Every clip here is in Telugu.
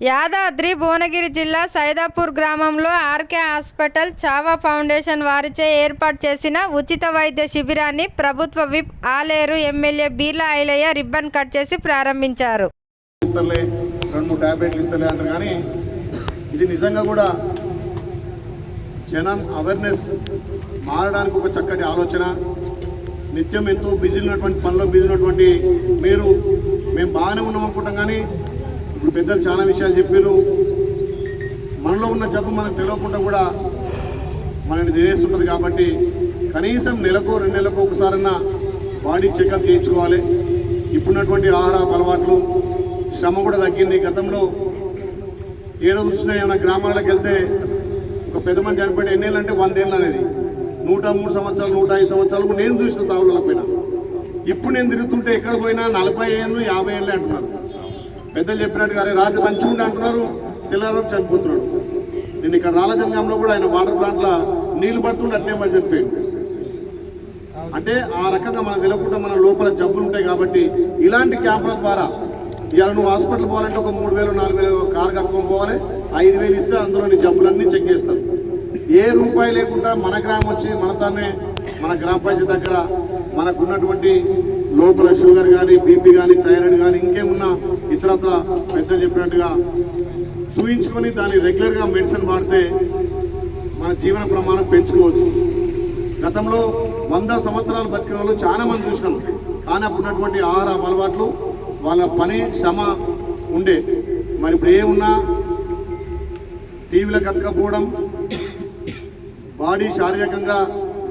యాదాద్రి భువనగిరి జిల్లా సైదాపూర్ గ్రామంలో ఆర్కే హాస్పిటల్ చావా ఫౌండేషన్ వారిచే ఏర్పాటు చేసిన ఉచిత వైద్య శిబిరాన్ని ప్రభుత్వ whip Aleru MLA Beerla Ilaiah ribbon cut చేసి ప్రారంభించారు. రెండు మూడు ట్యాబ్లెట్లు ఇస్తలే అంటారు కానీ ఇది నిజంగా కూడా జనం అవేర్నెస్ మారడానికి ఒక చక్కటి ఆలోచన. నిత్యం ఎంతో బిజీ ఉన్నటువంటి పనిలో బిజీ ఉన్నటువంటి మీరు మేము బాగానే ఉన్నాం అనుకుంటాం కానీ ఇప్పుడు పెద్దలు చాలా విషయాలు చెప్పారు. మనలో ఉన్న జబ్బు మనకు తెలియకుండా కూడా మనని తినేస్తుంటుంది కాబట్టి కనీసం నెలకు రెండు నెలలకు ఒకసారన్నా బాడీ చెకప్ చేయించుకోవాలి. ఇప్పుడున్నటువంటి ఆహార అలవాట్లు శ్రమ కూడా తగ్గింది. గతంలో ఏదో చూసినా ఏమైనా గ్రామాలకు వెళ్తే ఒక పెద్ద మంది చనిపోయి ఎన్నేళ్ళు అంటే వందేళ్ళు అనేది. నూట మూడు సంవత్సరాలు నూట ఐదు సంవత్సరాలు నేను చూసిన సాగుల పైన ఇప్పుడు నేను తిరుగుతుంటే ఎక్కడ పోయినా నలభై ఏళ్ళు యాభై ఏళ్ళు అంటున్నారు. పెద్దలు చెప్పినట్టుగా రాత్రి మంచిగా ఉండి అంటున్నారు. తెల్లారోపు చనిపోతున్నాడు. నేను ఇక్కడ రాలజంగంలో కూడా ఆయన వాటర్ ప్లాంట్లో నీళ్ళు పడుతుండే అట్నే మరి చెప్పాను అంటే ఆ రకంగా మనం తెలియకుండా మన లోపల జబ్బులు ఉంటాయి కాబట్టి ఇలాంటి క్యాంపుల ద్వారా ఇవాళ నువ్వు హాస్పిటల్ పోవాలంటే ఒక మూడు వేలు నాలుగు వేలు కారు కట్టుకొని పోవాలి. ఐదు వేలు ఇస్తే అందులో నీ జబ్బులన్నీ చెక్ చేస్తారు. ఏ రూపాయి లేకుండా మన గ్రామం వచ్చి మన తానే మన గ్రామ పంచాయతీ దగ్గర మనకున్నటువంటి లోపల షుగర్ కానీ బీపీ కానీ థైరాయిడ్ కానీ ఇంకేమున్నా ఇతరత్ర పెద్దలు చెప్పినట్టుగా చూయించుకొని దాన్ని రెగ్యులర్గా మెడిసిన్ వాడితే మన జీవన ప్రమాణం పెంచుకోవచ్చు. గతంలో వంద సంవత్సరాలు బతికిన వాళ్ళు చాలా మంది చూసినాం. కానీ అప్పుడు ఉన్నటువంటి ఆహార అలవాట్లు వాళ్ళ పని శ్రమ ఉండే. మరి ఇప్పుడు ఏమున్నా టీవీలకు అతకపోవడం బాడీ శారీరకంగా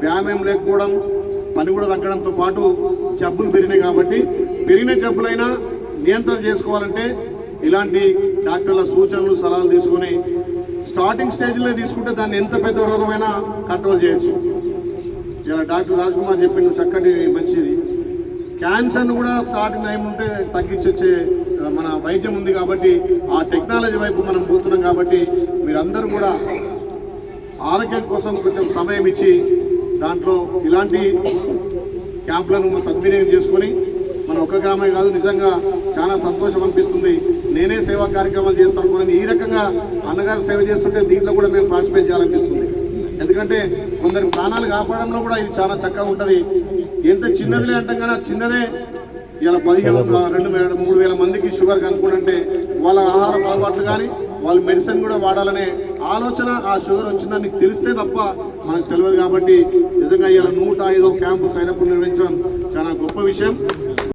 వ్యాయామం లేకపోవడం పని కూడా తగ్గడంతో పాటు జబ్బులు పెరిగినాయి కాబట్టి పెరిగిన జబ్బులైనా నియంత్రణ చేసుకోవాలంటే ఇలాంటి డాక్టర్ల సూచనలు సలహాలు తీసుకొని స్టార్టింగ్ స్టేజ్లో తీసుకుంటే దాన్ని ఎంత పెద్ద రోగమైనా కంట్రోల్ చేయొచ్చు. ఇలా డాక్టర్ రాజ్ కుమార్ చెప్పిన చక్కటి మంచిది. క్యాన్సర్ను కూడా స్టార్టింగ్ టైం ఉంటే తగ్గించొచ్చే మన వైద్యం ఉంది కాబట్టి ఆ టెక్నాలజీ వైపు మనం పోతున్నాం కాబట్టి మీరందరూ కూడా ఆరోగ్యం కోసం కొంచెం సమయం ఇచ్చి దాంట్లో ఇలాంటి క్యాంపులను సద్వినియోగం చేసుకొని మన ఒక్క గ్రామే కాదు నిజంగా చాలా సంతోషం అనిపిస్తుంది. నేనే సేవా కార్యక్రమాలు చేస్తాను అనుకున్నాను. ఈ రకంగా అన్నగారు సేవ చేస్తుంటే దీంట్లో కూడా మేము పార్టిసిపేట్ చేయాలనిపిస్తుంది. ఎందుకంటే కొందరి ప్రాణాలు కాపాడంలో కూడా ఇది చాలా చక్కగా ఉంటుంది. ఎంత చిన్నదిలే అంటాం కానీ చిన్నదే ఇలా పదిహేను రెండు వేల మూడు వేల మందికి షుగర్ కనుక్కుంటే వాళ్ళ ఆహారం అలవాట్లు కానీ వాళ్ళు మెడిసిన్ కూడా వాడాలనే ఆలోచన ఆ షుగర్ వచ్చిందని తెలిస్తే తప్ప మనకు తెలియదు కాబట్టి నిజంగా ఇలా నూట ఐదో క్యాంపు సైనప్పుడు నిర్వహించడం చాలా గొప్ప విషయం.